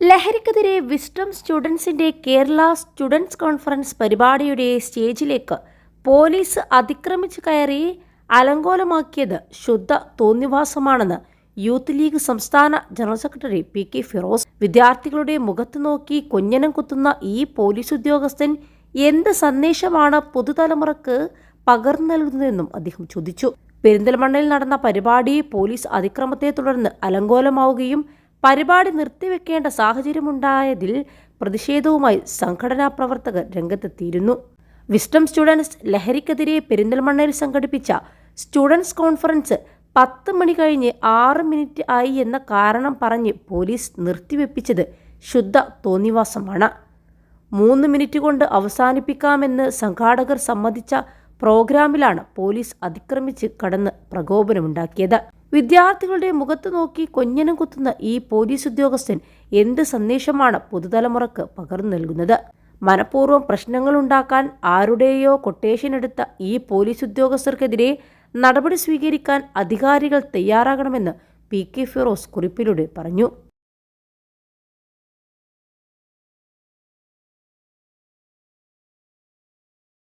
ലഹരിക്കെതിരെ വിസ്ഡം സ്റ്റുഡൻസിന്റെ Kerala students conference പരിപാടിയുടെ സ്റ്റേജിലേക്ക് പോലീസ് അതിക്രമിച്ചു കയറി അലങ്കോലമാക്കിയത് ശുദ്ധ തോന്നിവാസമാണെന്ന് യൂത്ത് ലീഗ് സംസ്ഥാന general secretary P K Firoz. വിദ്യാർത്ഥികളുടെ മുഖത്ത് നോക്കി കുഞ്ഞനം കുത്തുന്ന ഈ പോലീസ് ഉദ്യോഗസ്ഥൻ എന്ത് സന്ദേശമാണ് പുതുതലമുറക്ക് പകർന്നു നൽകുന്നതെന്നും അദ്ദേഹം ചോദിച്ചു. പെരിന്തൽമണ്ണയിൽ നടന്ന പരിപാടി പോലീസ് അതിക്രമത്തെ തുടർന്ന് അലങ്കോലമാവുകയും പരിപാടി നിർത്തിവെക്കേണ്ട സാഹചര്യമുണ്ടായതിൽ പ്രതിഷേധവുമായി സംഘടനാ പ്രവർത്തകർ രംഗത്തെത്തിയിരുന്നു. വിസ്ഡം സ്റ്റുഡൻസ് ലഹരിക്കെതിരെ പെരിന്തൽമണ്ണയിൽ സംഘടിപ്പിച്ച സ്റ്റുഡൻസ് കോൺഫറൻസ് പത്ത് മണി കഴിഞ്ഞ് ആറ് മിനിറ്റ് ആയി എന്ന കാരണം പറഞ്ഞ് പോലീസ് നിർത്തിവെപ്പിച്ചത് ശുദ്ധ തോന്നിവാസമാണ്. മൂന്ന് മിനിറ്റ് കൊണ്ട് അവസാനിപ്പിക്കാമെന്ന് സംഘാടകർ സമ്മതിച്ച പ്രോഗ്രാമിലാണ് പോലീസ് അതിക്രമിച്ച് കടന്ന് പ്രകോപനമുണ്ടാക്കിയത്. വിദ്യാർത്ഥികളുടെ മുഖത്ത് നോക്കി കൊഞ്ഞനം കുത്തുന്ന ഈ പോലീസ് ഉദ്യോഗസ്ഥൻ എന്ത് സന്ദേശമാണ് പുതുതലമുറക്ക് പകർന്നു നൽകുന്നത്? മനഃപൂർവം പ്രശ്നങ്ങളുണ്ടാക്കാൻ ആരുടെയോ കൊട്ടേഷൻ എടുത്ത ഈ പോലീസ് ഉദ്യോഗസ്ഥർക്കെതിരെ നടപടി സ്വീകരിക്കാൻ അധികാരികൾ തയ്യാറാകണമെന്ന് പി കെ ഫിറോസ് കുറിപ്പിലൂടെ പറഞ്ഞു.